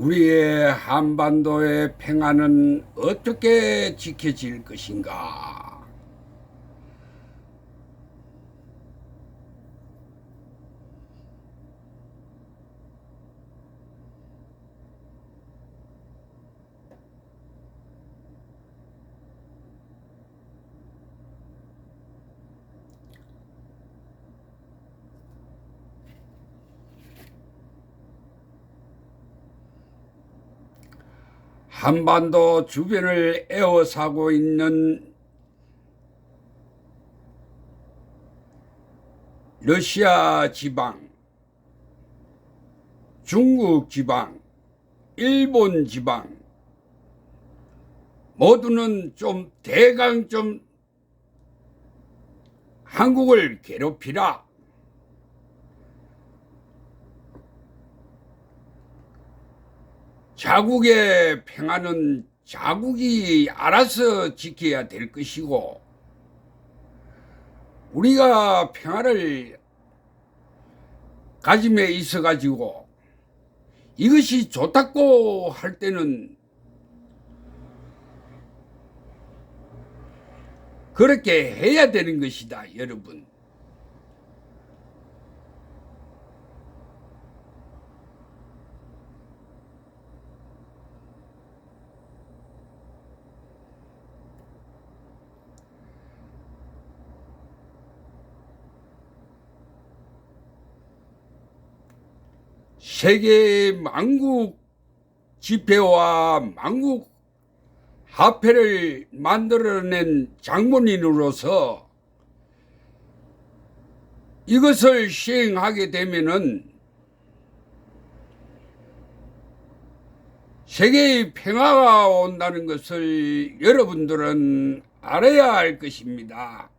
우리의 한반도의 평화는 어떻게 지켜질 것인가? 한반도 주변을 에워싸고 있는 러시아 지방, 중국 지방, 일본 지방 모두는 좀 대강 좀 한국을 괴롭히라. 자국의 평화는 자국이 알아서 지켜야 될 것이고 우리가 평화를 가짐에 있어 가지고 이것이 좋다고 할 때는 그렇게 해야 되는 것이다, 여러분. 세계 만국 집회와 만국 화폐를 만들어낸 장본인으로서 이것을 시행하게 되면은 세계의 평화가 온다는 것을 여러분들은 알아야 할 것입니다.